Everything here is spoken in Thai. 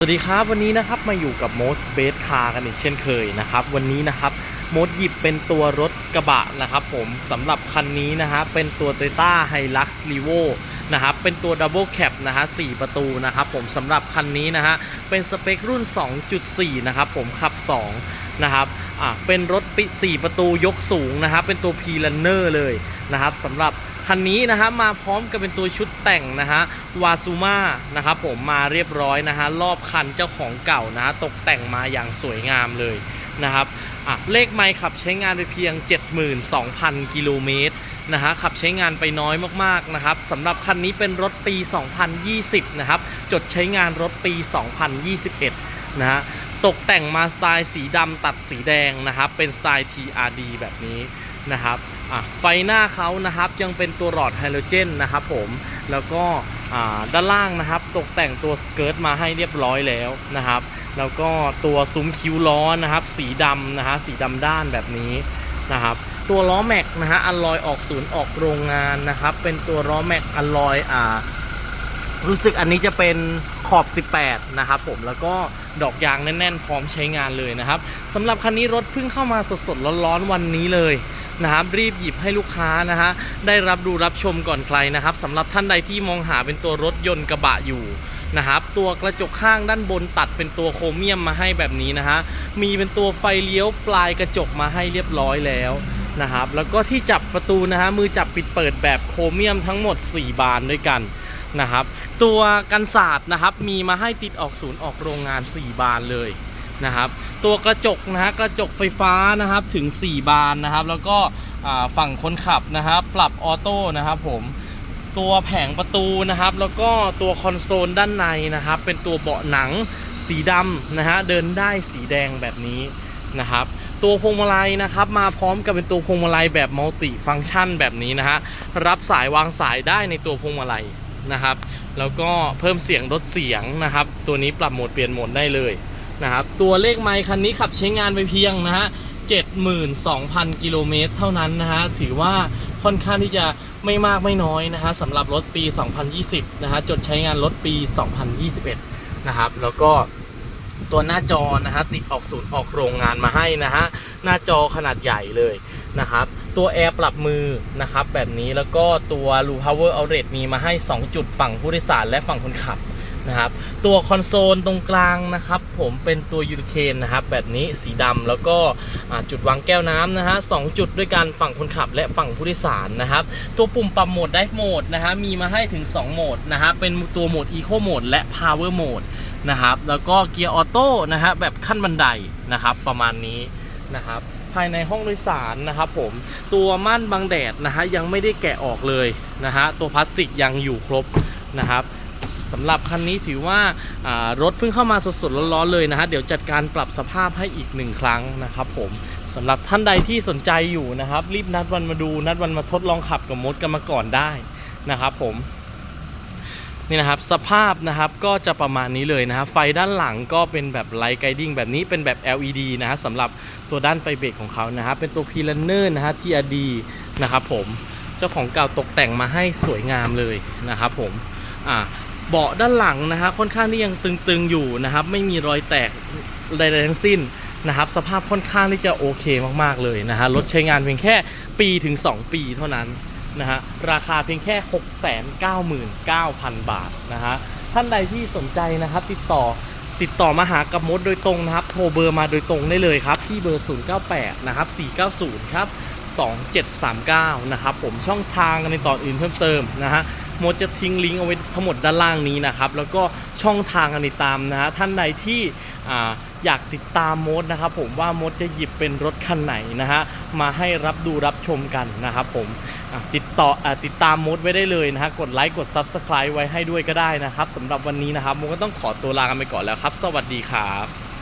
สวัสดีครับวันนี้นะครับมาอยู่กับ Most Space Car กันอีกเช่นเคยนะครับวันนี้นะครับโมดหยิบเป็นตัวรถกระบะนะครับผมสำหรับคันนี้นะฮะเป็นตัว Toyota Hilux Revo นะครับเป็นตัว Double Cab นะฮะ4ประตูนะครับผมสำหรับคันนี้นะฮะเป็นสเปครุ่น 2.4 นะครับผมขับ 2 นะครับอะเป็นรถปิ4ประตูยกสูงนะครับเป็นตัว P Runner เลยนะครับสำหรับ คันนี้นะฮะมาพร้อมกับเป็นตัวชุดแต่งนะฮะวาซูมานะครับผมมาเรียบร้อยนะฮะรอบคันเจ้าของเก่านะฮะตกแต่งมาอย่างสวยงามเลยนะครับอะเลขไมค์ขับใช้งานไปเพียง 72,000 กิโลเมตรนะฮะขับใช้งานไปน้อยมากๆนะครับสำหรับคันนี้เป็นรถปี 2020 นะครับ จดใช้งานรถปี 2021 นะฮะ ตกแต่งมาสไตล์สีดำตัดสีแดงนะครับ เป็นสไตล์ TRD แบบนี้นะครับไฟหน้าเขานะครับยังเป็นตัวหลอดไฮโดรเจนนะครับผมแล้วก็ด้านล่างนะครับตกแต่งตัวสเกิร์ตมาให้เรียบร้อยแล้วนะครับ แล้วก็ตัวซุ้มคิ้วล้อนะครับ สีดำนะฮะสีดำด้านแบบนี้นะครับตัวล้อแม็กนะฮะอัลลอยออกศูนย์ออกโรงงานนะครับ เป็นตัวล้อแม็กอัลลอยอ่า รู้สึกอันนี้จะเป็นขอบ 18 นะครับผมแล้วก็ดอกยางแน่นๆ พร้อมใช้งานเลยนะครับสำหรับคันนี้รถเพิ่งเข้ามาสดๆร้อนๆวันนี้เลยนะครับรีบหยิบให้ลูกค้านะฮะได้รับดูรับชมก่อนใครนะครับสำหรับท่านใดที่มองหาเป็นตัวรถยนต์กระบะอยู่นะครับตัวกระจกข้างด้านบนตัดเป็นตัวโครเมียมมาให้แบบนี้นะฮะมีเป็นตัวไฟเลี้ยวปลายกระจกมาให้เรียบร้อยแล้วนะครับแล้วก็ที่จับประตูนะฮะมือจับปิดเปิดแบบโครเมียมทั้งหมด 4 บานด้วยกัน นะครับ ตัวกันศาสตร์นะครับมีมาให้ติดออกศูนย์ออกโรงงาน 4 บานเลยนะครับ ตัวกระจกนะฮะกระจกไฟฟ้านะครับถึง 4 บานนะครับ แล้วก็ฝั่งคนขับนะครับ ปรับออโต้นะครับผมตัวแผงประตูนะครับ แล้วก็ตัวคอนโซลด้านในนะครับ เป็นตัวเบาะหนังสีดำนะฮะเดินได้สีแดงแบบนี้นะครับตัวพวงมาลัยนะครับมาพร้อมกับเป็นตัวพวงมาลัยแบบมัลติฟังก์ชันแบบนี้นะฮะรับสายวางสายได้ในตัวพวงมาลัย นะครับ แล้วก็เพิ่มเสียงลดเสียงนะครับ ตัวนี้ปรับโหมดเปลี่ยนโหมดได้เลยนะครับ ตัวเลขไมค์คันนี้ขับใช้งานไปเพียงนะฮะ72,000 กิโลเมตรเท่านั้นนะฮะ ถือว่าค่อนข้างที่จะไม่มากไม่น้อยนะฮะสำหรับรถปี 2020 นะฮะ จดใช้งานรถปี 2021 นะครับ แล้วก็ตัวหน้าจอนะฮะติดออกศูนย์ออกโรงงานมาให้นะฮะ หน้าจอขนาดใหญ่เลยนะครับตัวแอร์ปรับมือนะครับแบบนี้แล้วก็ตัว r o Power Outlet มีมาให้ 2 จุดฝั่งผู้โดยสารและฝั่งคนขับนะครับตัวคอนโซลตรงกลางนะครับผมเป็นตัวยูริเคนนะครับแบบนี้สีดำแล้วก็จุดวางแก้วน้ำนะฮะสองจุดด้วยกันฝั่งคนขับและฝั่งผู้โดยสารนะครับตัวปุ่มปรับโหมด Drive Mode นะฮะมีมาให้ถึง 2 โหมดนะฮะเป็นตัวโหมด Eco Mode และ Power Mode นะครับแล้วก็เกียร์ออโต้นะฮะแบบขั้นบันไดนะครับประมาณนี้นะครับ ภายในห้องโดยสารนะครับผมตัวม่านบังแดดนะฮะยังไม่ได้แกะออกเลยนะฮะตัวพลาสติกยังอยู่ครบนะครับสำหรับคันนี้ถือว่าารถเพิ่งเข้ามาสดๆร้อนๆเลยนะฮะเดี๋ยวจัดการปรับสภาพให้อีกหนึ่งครั้งนะครับผมสำหรับท่านใดที่สนใจอยู่นะครับ รีบนัดวันมาดูนัดวันมาทดลองขับกับมดกันมาก่อนได้นะครับผม นี่นะครับสภาพนะครับก็จะประมาณนี้เลยนะครับไฟด้านหลังก็เป็นแบบไลท์ไกดิ้งแบบนี้เป็นแบบ LED นะฮะสำหรับตัวด้านไฟเบรกของเขานะครับเป็นตัว p ี l นเนอร์นะฮะ TRD นะครับผมเจ้าของเก่าตกแต่งมาให้สวยงามเลยนะครับผมอ่าเบาะด้านหลังนะฮะค่อนข้างที่ยังตึงๆอยู่นะครับไม่มีรอยแตกใดๆทั้งสิ้นนะครับสภาพค่อนข้างที่จะโอเคมากๆเลยนะฮะรถใช้งานเพียงแค่ปีถึง 2 ปีเท่านั้น นะฮะราคาเพียงแค่ 699,000 บาทนะฮะท่านใดที่สนใจนะครับติดต่อติดต่อมาหากับมดโดยตรงนะครับ โทรเบอร์มาโดยตรงได้เลยครับ ที่เบอร์ 098 นะครับ 490 ครับ 2739 นะครับผมช่องทางในตอนอื่นเพิ่มเติมนะฮะมดจะทิ้งลิงก์เอาไว้ทั้งหมดด้านล่างนี้นะครับ แล้วก็ช่องทางการติดตามนะฮะท่านใดที่ อยากติดตามมดนะครับผมว่ามดจะหยิบเป็นรถคันไหนนะฮะมาให้รับดูรับชมกันนะครับผมติดต่ออติดตามมดไว้ได้เลยนะฮะกดไลค์กด Subscribe ไว้ให้ด้วยก็ได้นะครับสำหรับวันนี้นะครับมดก็ต้องขอตัวลากันไปก่อนแล้วครับ สวัสดีครับ